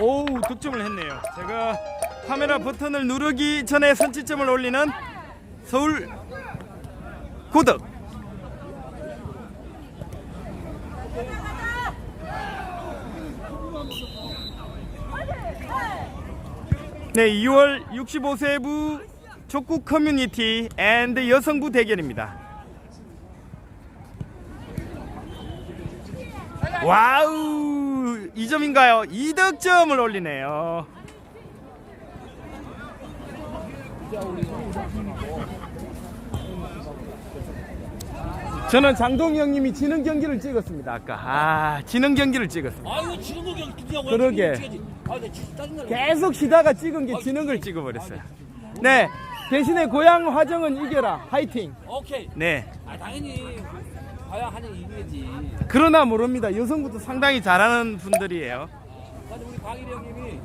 오우 득점을 했네요. 제가 카메라 버튼을 누르기 전에 선취점을 올리는 서울 고덕. 네, 2월 65세부 족구 커뮤니티 앤드 여성부 대결입니다. 와우, 2점인가요? 2득점을 올리네요. 저는 장동 형님이 지는 경기를 찍었습니다. 아까 아 지는 경기를 찍었습니다. 아 이거 지는 거 그냥 그러게. 아, 나 진짜 짜증나. 계속 쉬다가 찍은 게 지는 걸 찍어버렸어요. 네, 대신에 고향 화정은 이겨라. 화이팅. 오케이. 네. 아 당연히 봐야 하는 이유지. 그러나 모릅니다. 여성부도 상당히 잘하는 분들이에요. 근데 우리 강일이 형님이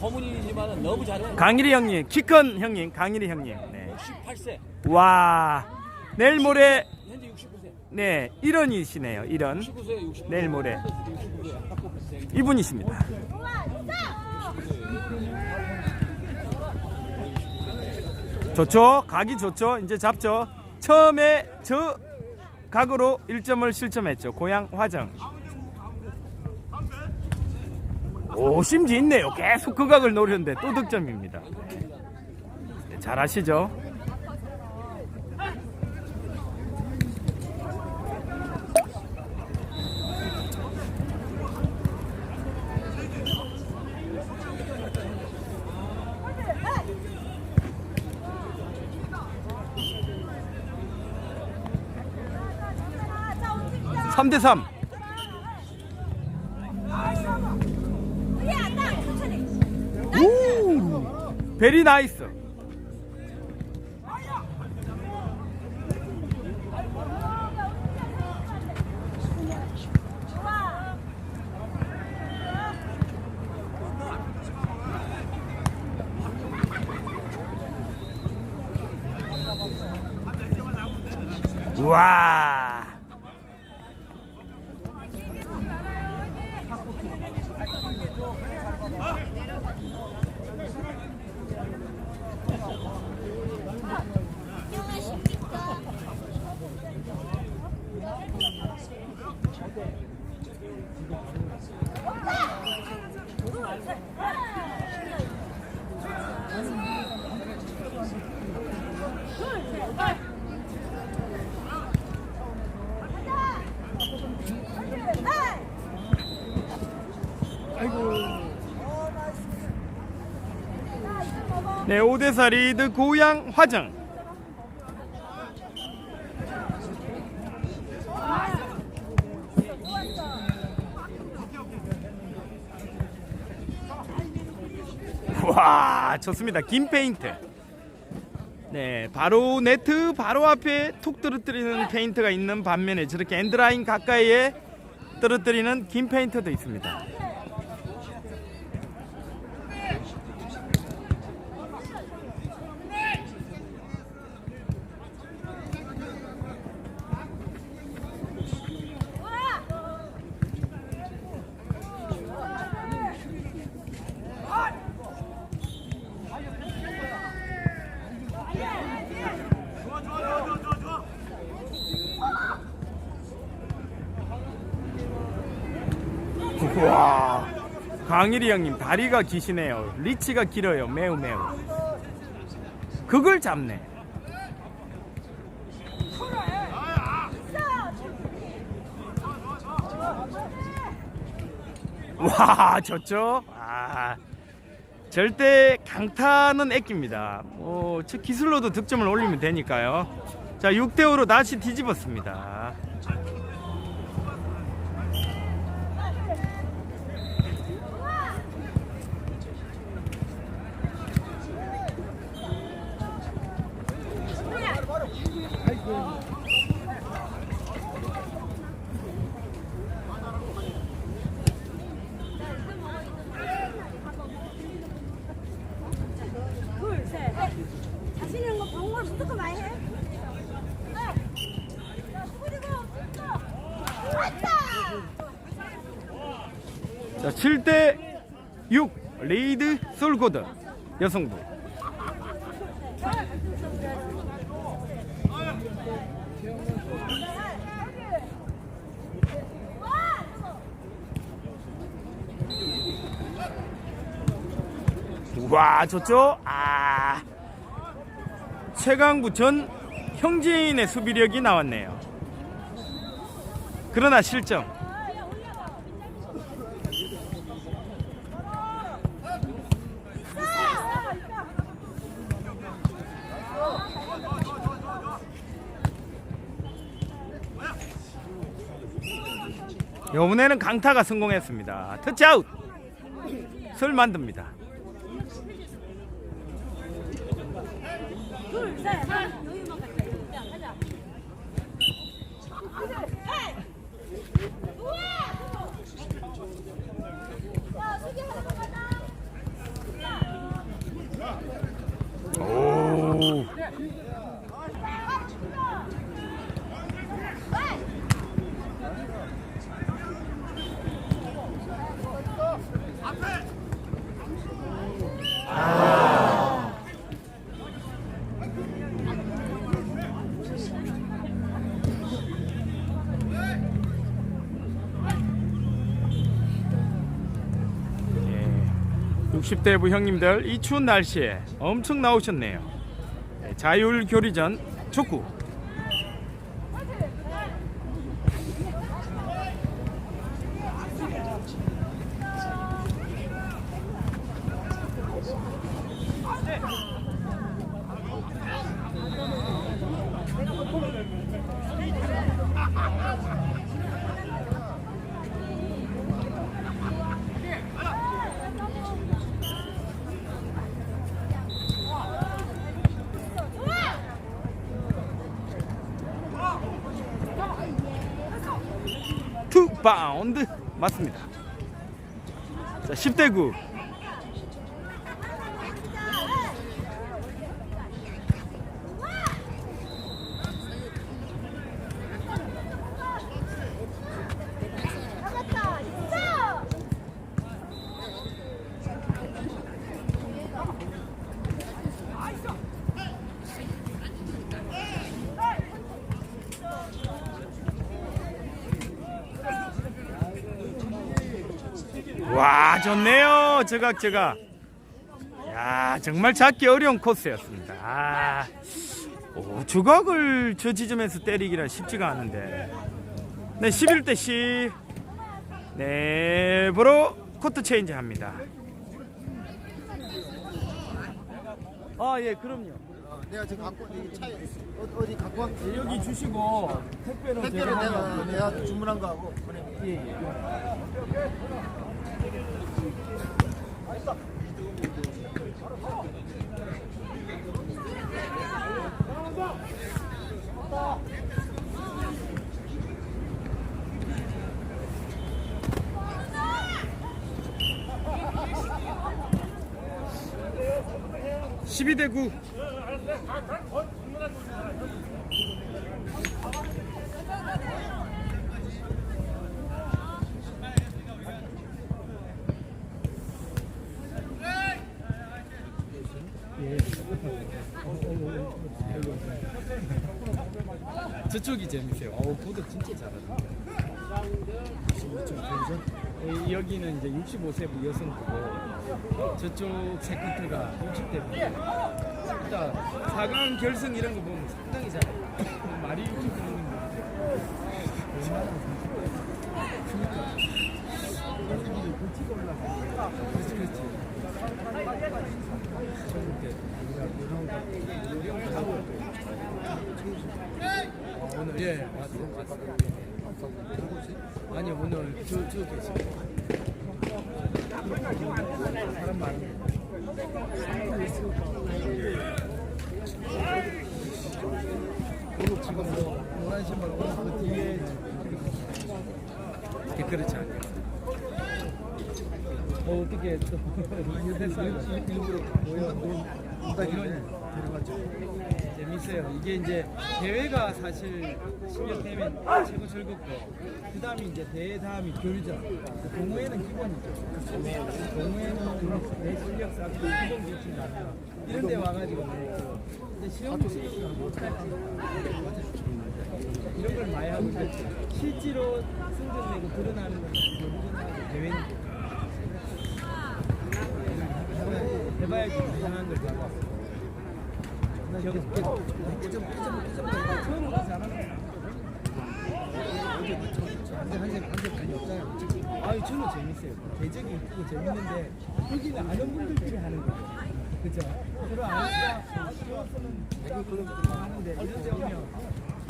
거문이지만 너무 잘해. 강일이 형님, 키 큰 형님, 강일이 형님. 네. 68세. 와, 내일 모레 현재 69세. 네 일원이시네요. 일원 69세 69세. 내일 모레 69세. 이분이십니다. 좋죠? 각이 좋죠? 이제 잡죠? 처음에 저 각으로 1점을 실점했죠. 고향 화정. 오, 심지 있네요. 계속 그 각을 노렸는데 또 득점입니다. 네, 잘하시죠? 삼대 삼. 오! 베리 나이스. 와. 네, 5대4 리드 고향 화정. 와, 좋습니다. 긴 페인트. 네, 바로 네트 바로 앞에 툭 떨어뜨리는 페인트가 있는 반면에 저렇게 엔드라인 가까이에 떨어뜨리는 긴 페인트도 있습니다. 와. 강일이 형님 다리가 기시네요. 리치가 길어요. 매우 매우. 그걸 잡네. 와 좋죠? 아 절대 강타는 애깁니다. 뭐저 기술로도 득점을 올리면 되니까요. 자 6대5로 다시 뒤집었습니다 둘, 셋. 자신 있는 거 방어를 무조건 많이 해. 자, 그리고 왔다. 자, 7대 6 레이드 솔고드 여성부. 와 좋죠? 아. 최강부 전 형제인의 수비력이 나왔네요. 그러나 실점 이번에는 강타가 성공했습니다. 터치아웃. 설 만듭니다. 오. 예. 60대 부 형님들 이 추운 날씨에 엄청 나오셨네요. 예, 자율 교리전 축구. 투 바운드 맞습니다. 자, 10대 9. 저각저각. 야 정말 잡기 어려운 코스였습니다. 아, 오, 주각을 저 지점에서 때리기란 쉽지가 않은데. 네, 11대 10. 네, 보러 코트 체인지 합니다. 아, 예, 그럼요. 내가 지금 갖고 차에 어, 디 갖고 왔지? 여기 주시고 택배로 택배로 내가, 내가 주문한 거하고 보내 예, 예. 12대 9. 저쪽이 재밌어요. 어우 보드 진짜 잘하네. 어, 여기는 이제 65세부 여성부고 저쪽 세컨트가 60대 부. 일단 4강 결승 이런 거 보면 상당히 잘해요. 말이 이렇게 그러는 거. 그러니까. 그렇지 그렇지. 어, 오늘 예 왔어 왔어. 아니 오늘 저저 계시. 사람 많네. 그리고 지금 뭐 노란 신발 그 뒤에 이렇게 그렇지 않아요. 어 어떻게 또 일부러? 딱 이런 재밌어요. 이게 이제 대회가 사실 10년 되면 최고 즐겁고 그 다음에 이제 대회 다음이 교류전. 동호회는 기본이죠. 동호회는 내 실력 쌓고 기본 나면 이런 데 와가지고 뭐 이제 시험 시험을 못할 때 이런 걸 많이 하고 이제 실제로 승전 내고 드러나는 건 교류전하고 대회니까. 해봐야지 이상한 걸 잡아. 아유 저는 재밌어요. 대적이 있고 재밌는데 여기는 아는 분들끼리 하는 거예요. 그죠? 서로 아니까 쉬웠으면 자기 그런 거 하는데 이런 데 오면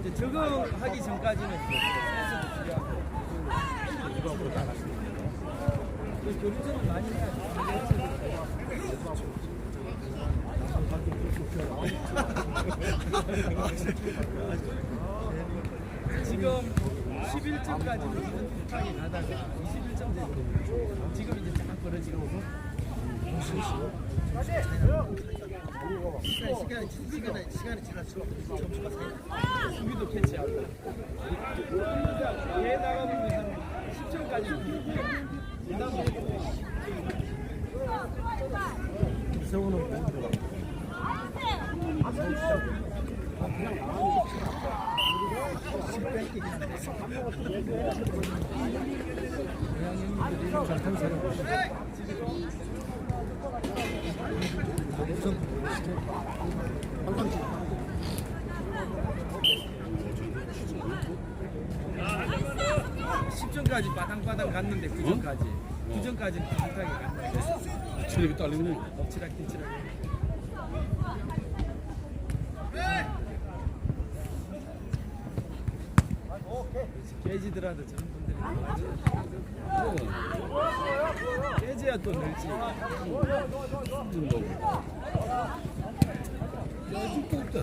이제 적응하기 전까지는 이거 앞으로 나갔습니다. 교류전은 많이 해야 지금 11점까지 비슷하게 가다가 21점 되거든요. 지금 이제 쫙 벌어지고 시간 시간 시간 시간이 지날수록 점수가 상 수비도 캐치하고. 얘 나가보면 한 10점까지 십 10점까지 바당바당 갔는데 9점까지. 9점까지는 비슷하게 갔는데. 체력이 딸리네. 엎치락 뒤치락 깨지더라도 저런 분들이 깨져야 또 늘지. 아직도 없다.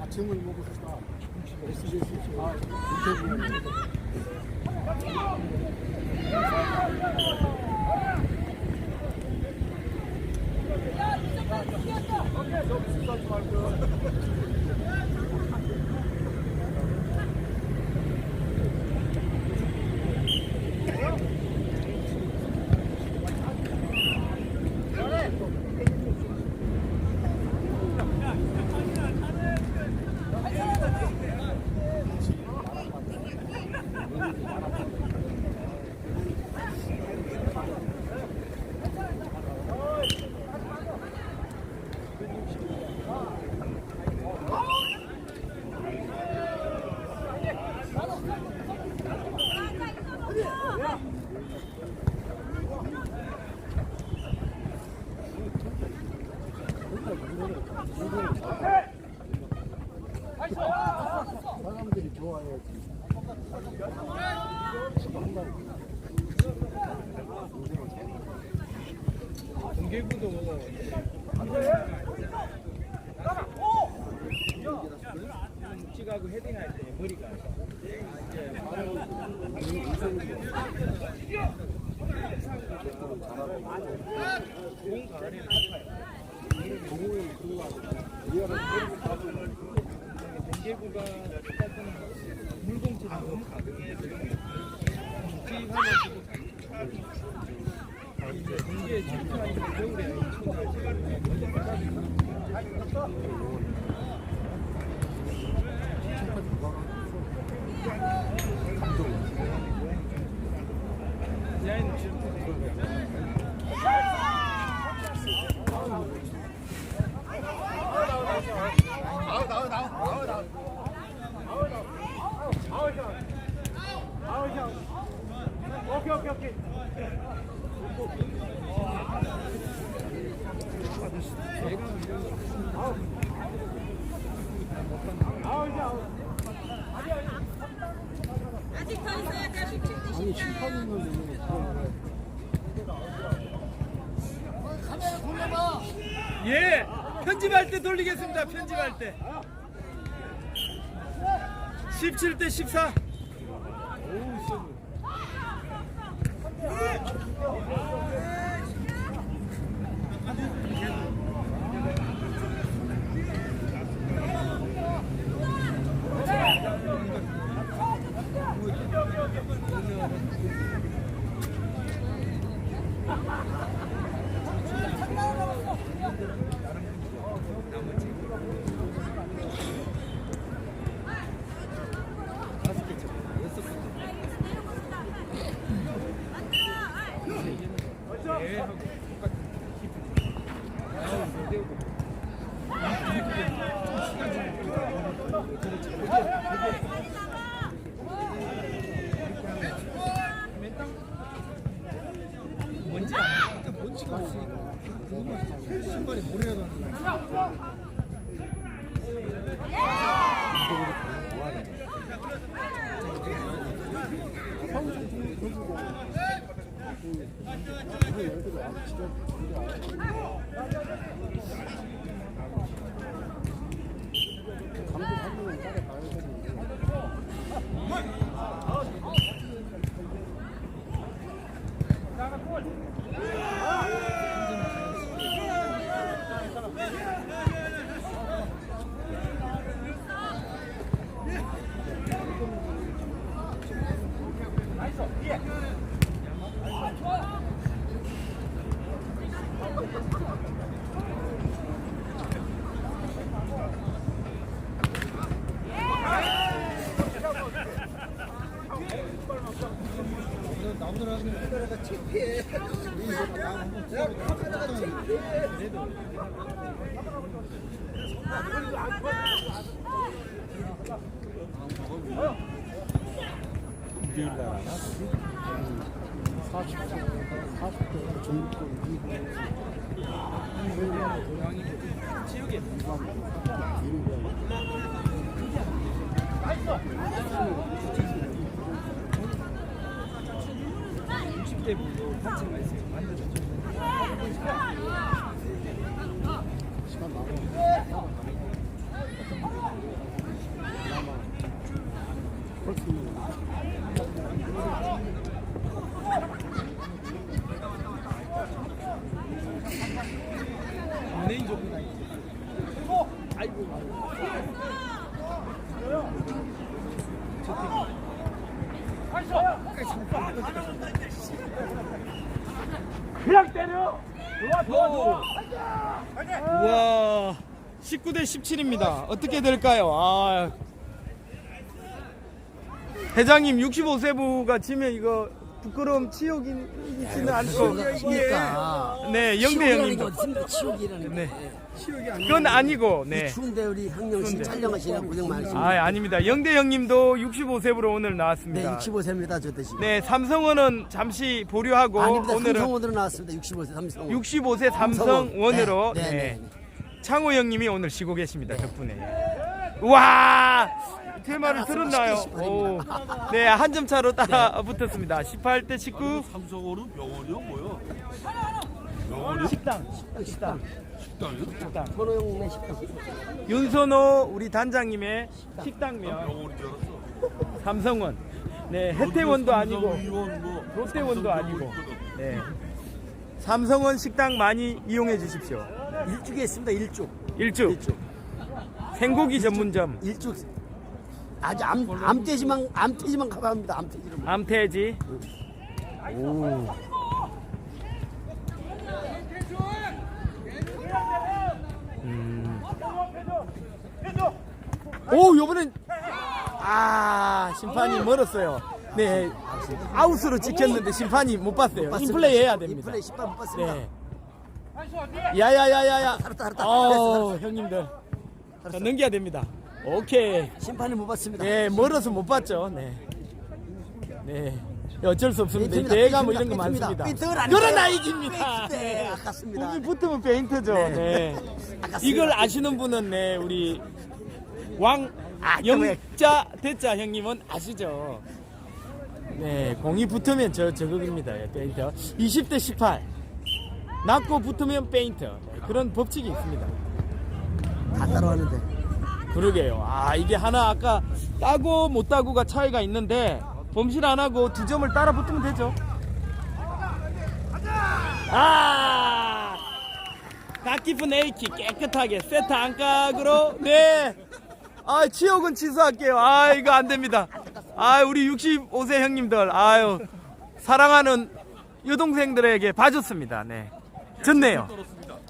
아침을 먹고 싶다. 아, 인터뷰. 사람들이 좋아해야지. 이제 바로 공 가안에 공개구가 물공처럼 너무 가볍게 묵직하면서도 이제 공개 이게 출퇴하니까 겨울에 이쁜 날 디자인 지금 아직 더 있어야 돼. 17대 17. 예 편집할 때 돌리겠습니다 편집할 때. 17대 14 뭔지 알아? 뭔지가 없으니까 신발이 모래라도 남들하고 카메 라가 창피해. 내가 카메라가 창피해. 때부터 단체가 있어요. 만들어줘. 연예인 조건 아니지. 아이고. 우와 19대 17입니다 어떻게 될까요 아 회장님 65세부가 지면 이거 부끄러움 치욕이지는 않고 네 영대 형님도 어딨습니까? 치욕이라는 네. 게. 그건 아니고 네 추운데 우리 항영 씨 추운데. 촬영하시느라 고생 많으십니다. 아, 아닙니다. 영대 형님도 65세부로 오늘 네, 나왔습니다. 65세입니다. 저도 지금. 네, 삼성원은 잠시 보류하고 아닙니다. 오늘은 삼성원으로 나왔습니다. 65세 삼성. 65세 삼성원으로 네, 네, 네, 네. 창호 형님이 오늘 쉬고 계십니다. 덕분에. 와! 제 말을 들었나요? 오. 네, 한 점 차로 따라 붙었습니다. 18대 19. 삼성어는 병원이요 뭐요? 식당. 식당. 식당이요? 식당. 번호용의 식당. 윤선호 우리 단장님의 식당면 병원인 줄 알았어. 삼성원. 네, 혜태원도 아니고 삼성의원 뭐 롯데원도 삼성 아니고. 있거든. 네. 삼성원 식당 많이 이용해 주십시오. 일죽에 있습니다. 일죽. 일죽. 일죽. 생고기 전문점. 일죽. 아주 암, 암돼지만 암돼지만 가봐합니다. 암돼지. 암태지. 오. 오, 요번엔 아, 심판이 멀었어요. 네. 아웃으로 찍혔는데 심판이 못 봤어요. 인플레이 해야 됩니다. 인플레이 심판 못 봤습니다. 네. 야야야야야. 알았다, 알았다. 어 형님들 자, 넘겨야 됩니다. 오케이. 심판이 못 봤습니다. 네 멀어서 못 봤죠. 네. 네. 어쩔 수 없습니다. 대가 뭐 이런 거. 많습니다. 그러나 이깁니다. 네, 아깝습니다. 우리 붙으면 페인트죠. 네. 아깝습니다. 이걸 아시는 분은 네 우리 왕 아, 영자 대자 형님은 아시죠? 네 공이 붙으면 저 저극입니다. 예, 페인트 20대 18 낮고 붙으면 페인트 네, 그런 법칙이 있습니다. 다 따라하는데. 그러게요. 아 이게 하나 아까 따고 못 따고가 차이가 있는데 범실 안 하고 두 점을 따라 붙으면 되죠. 아, 각 깊은 A킥 깨끗하게 세트 안각으로 네. 아 치욕은 취소할게요. 아 이거 안 됩니다. 아 우리 65세 형님들 아유 사랑하는 여동생들에게 봐줬습니다. 네, 졌네요.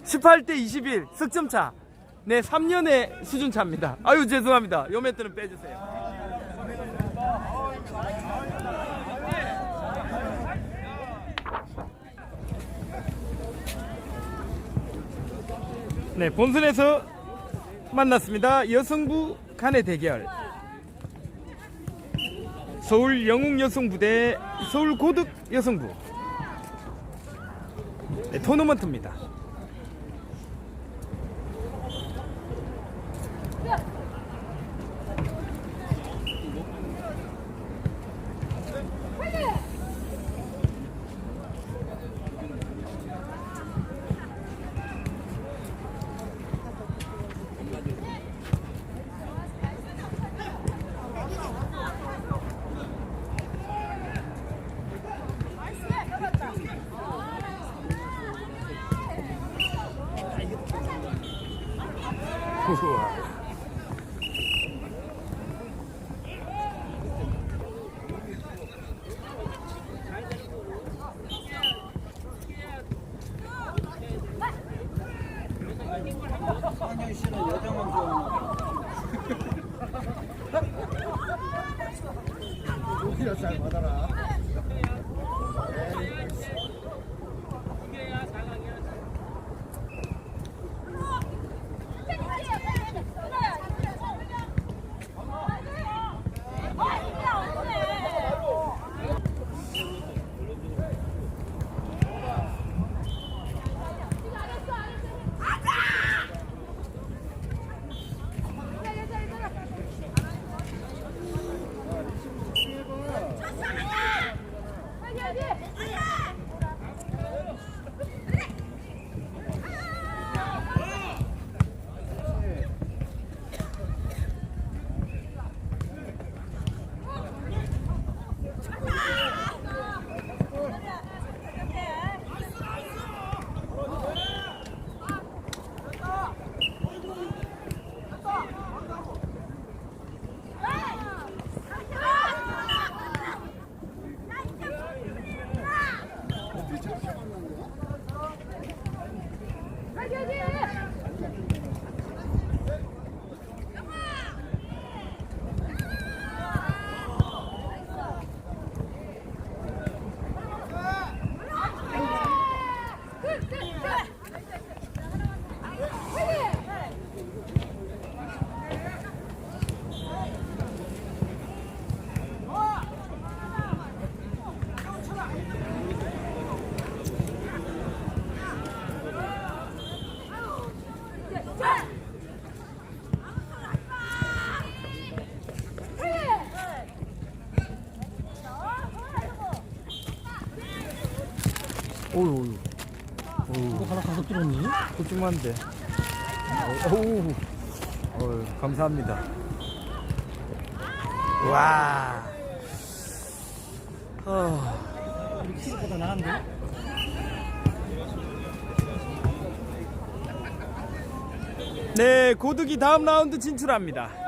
18대 21 석점 차. 네, 3년의 수준 차입니다. 아유, 죄송합니다. 요 멘트는 빼주세요. 네, 본선에서 만났습니다. 여성부 간의 대결. 서울 영웅 여성부 대 서울 고득 여성부. 네, 토너먼트입니다. 오히 굵직한데. 오우. 어우, 감사합니다. 와. 어. 우리 키보다 나은데? 네, 고득이 다음 라운드 진출합니다.